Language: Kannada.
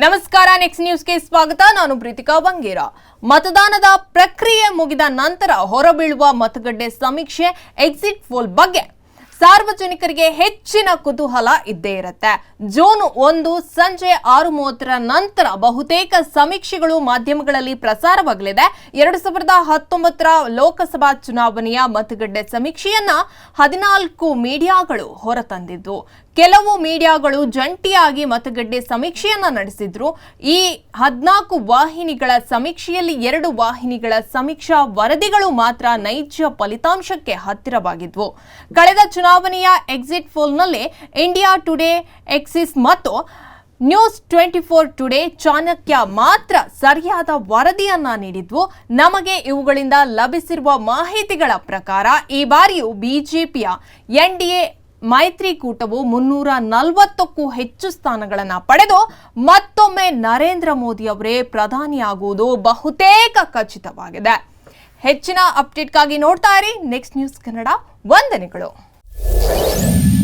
ನಮಸ್ಕಾರ ನೆಕ್ಸ್ಟ್ ನ್ಯೂಸ್ಗೆ ಸ್ವಾಗತ. ನಾನು ಪ್ರೀತಿಕಾ ಬಂಗೇರ. ಮತದಾನದ ಪ್ರಕ್ರಿಯೆ ಮುಗಿದ ನಂತರ ಹೊರಬೀಳುವ ಮತಗಟ್ಟೆ ಸಮೀಕ್ಷೆ ಎಕ್ಸಿಟ್ ಪೋಲ್ ಬಗ್ಗೆ. ಸಾರ್ವಜನಿಕರಿಗೆ ಹೆಚ್ಚಿನ ಕುತೂಹಲ ಇದ್ದೇ ಇರುತ್ತೆ. ಜೂನ್ ಒಂದು ಸಂಜೆ ಆರು ಮೂವತ್ತರ ನಂತರ ಬಹುತೇಕ ಸಮೀಕ್ಷೆಗಳು ಮಾಧ್ಯಮಗಳಲ್ಲಿ ಪ್ರಸಾರವಾಗಲಿದೆ. ಎರಡು ಸಾವಿರದ ಹತ್ತೊಂಬತ್ತರ ಲೋಕಸಭಾ ಚುನಾವಣೆಯ ಮತಗಟ್ಟೆ ಸಮೀಕ್ಷೆಯನ್ನ ಹದಿನಾಲ್ಕು ಮೀಡಿಯಾಗಳು ಹೊರತಂದಿದ್ದು. ಕೆಲವು ಮೀಡಿಯಾಗಳು ಜಂಟಿಯಾಗಿ ಮತಗಟ್ಟೆ ಸಮೀಕ್ಷೆಯನ್ನ ನಡೆಸಿದ್ರು. ಈ ಹದಿನಾಲ್ಕು ವಾಹಿನಿಗಳ ಸಮೀಕ್ಷೆಯಲ್ಲಿ ಎರಡು ವಾಹಿನಿಗಳ ಸಮೀಕ್ಷಾ ವರದಿಗಳು ಮಾತ್ರ ನೈಜ ಫಲಿತಾಂಶಕ್ಕೆ ಹತ್ತಿರವಾಗಿದ್ವು. ಕಳೆದ ಚುನಾವಣೆಯ ಎಕ್ಸಿಟ್ ಪೋಲ್ನಲ್ಲಿ ಇಂಡಿಯಾ ಟುಡೇ ಎಕ್ಸಿಸ್ ಮತ್ತು News Twenty Four Today Chanakya ಮಾತ್ರ ಸರಿಯಾದ ವರದಿಯನ್ನ ನೀಡಿದ್ವು. ನಮಗೆ ಇವುಗಳಿಂದ ಲಭಿಸಿರುವ ಮಾಹಿತಿಗಳ ಪ್ರಕಾರ ಈ ಬಾರಿಯೂ ಬಿಜೆಪಿಯ ಎನ್ಡಿಎ ಮೈತ್ರಿಕೂಟವು ಮುನ್ನೂರ ನಲವತ್ತಕ್ಕೂ ಹೆಚ್ಚು ಸ್ಥಾನಗಳನ್ನು ಪಡೆದು ಮತ್ತೊಮ್ಮೆ ನರೇಂದ್ರ ಮೋದಿ ಅವರೇ ಪ್ರಧಾನಿಯಾಗುವುದು ಬಹುತೇಕ ಖಚಿತವಾಗಿದೆ. ಹೆಚ್ಚಿನ ಅಪ್ಡೇಟ್ಗಾಗಿ ನೋಡ್ತಾ ಇರಿ. ನೆಕ್ಸ್ಟ್ ನ್ಯೂಸ್ ಕನ್ನಡ ವಂದನೆಗಳು. Yeah.